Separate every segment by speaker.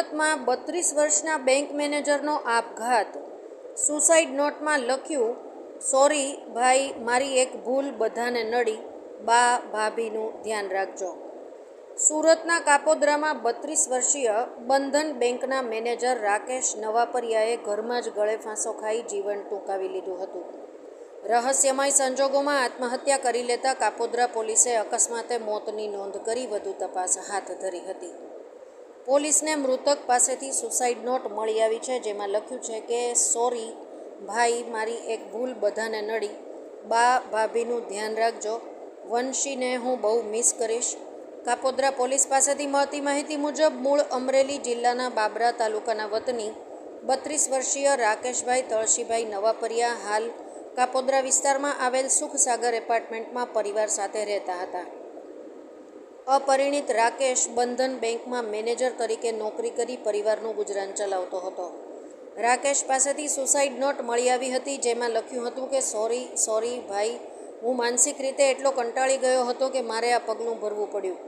Speaker 1: કાપોદ્રામાં બત્રીસ વર્ષના બેંક મેનેજરનો આપઘાત. સુસાઇડ નોટમાં લખ્યું, સોરી ભાઈ, મારી એક ભૂલ, બધાને નડી. બા, ભાભીનું ધ્યાન રાખજો. સુરતના કાપોદ્રામાં બત્રીસ વર્ષીય બંધન બેંકના મેનેજર રાકેશ નવાપરિયાએ ઘરમાં જ ગળે ફાંસો ખાઈ જીવન ટૂંકાવી લીધું હતું. રહસ્યમય સંજોગોમાં આત્મહત્યા કરી લેતા કાપોદ્રા પોલીસે અકસ્માતે મોતની નોંધ કરી વધુ તપાસ હાથ ધરી હતી. પોલીસને મૃતક પાસેથી સુસાઇડ નોટ મળી આવી છે, જેમાં લખ્યું છે કે, સોરી, ભાઈ, મારી એક ભૂલ બધાને નડી. બા, ભાભીનું ધ્યાન રાખજો. વંશીને હું બહુ મિસ કરીશ. કાપોદ્રા પોલીસ પાસેથી મળતી માહિતી મુજબ, મૂળ અમરેલી જિલ્લાના બાબરા તાલુકાના વતની બત્રીસ વર્ષીય રાકેશભાઈ તળશીભાઈ નવાપરિયા હાલ કાપોદ્રા વિસ્તારમાં આવેલ સુખસાગર એપાર્ટમેન્ટમાં પરિવાર સાથે રહેતા હતા. અપરિણિત રાકેશ બંધન બેંકમાં મેનેજર તરીકે નોકરી કરી પરિવારનું ગુજરાન ચલાવતો હતો. રાકેશ પાસેથી સુસાઇડ નોટ મળી આવી હતી, જેમાં લખ્યું હતું કે, સોરી સોરી, ભાઈ, હું માનસિક રીતે એટલો કંટાળી ગયો હતો કે મારે આ પગલું ભરવું પડ્યું.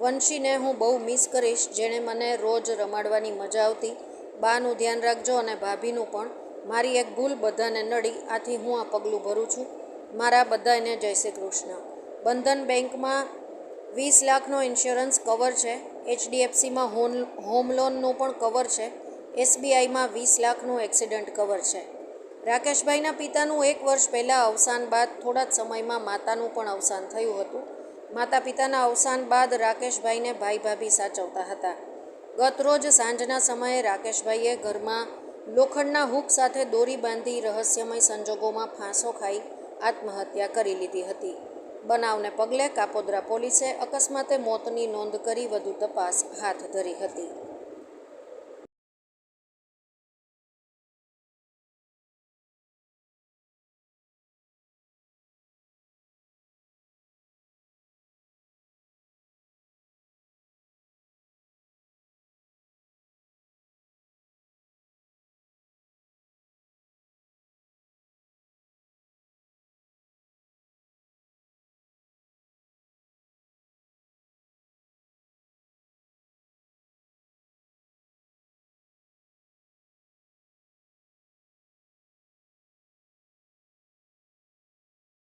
Speaker 1: વંશીને હું બહુ મિસ કરીશ, જેણે મને રોજ રમાડવાની મજા આવતી. બાનું ધ્યાન રાખજો અને ભાભીનું પણ. મારી એક ભૂલ બધાને નડી, આથી હું આ પગલું ભરું છું. મારા બધાને જય શ્રી કૃષ્ણ. બંધન બેંકમાં વીસ લાખનો ઇન્સ્યોરન્સ કવર છે. એચડીએફસીમાં હોમ હોમ લોનનું પણ કવર છે. એસબીઆઈમાં વીસ લાખનું એક્સિડન્ટ કવર છે. રાકેશભાઈના પિતાનું એક વર્ષ પહેલાં અવસાન બાદ થોડા જ સમયમાં માતાનું પણ અવસાન થયું હતું. માતા પિતાના અવસાન બાદ રાકેશભાઈને ભાઈ ભાભી સાચવતા હતા. ગત રોજ સાંજના સમયે રાકેશભાઈએ ઘરમાં લોખંડના હૂક સાથે દોરી બાંધી રહસ્યમય સંજોગોમાં ફાંસો ખાઈ આત્મહત્યા કરી લીધી હતી. બનાવને પગલે કાપોદ્રા પોલીસે અકસ્માતે મોતની નોંધ કરી વધુ તપાસ હાથ ધરી હતી.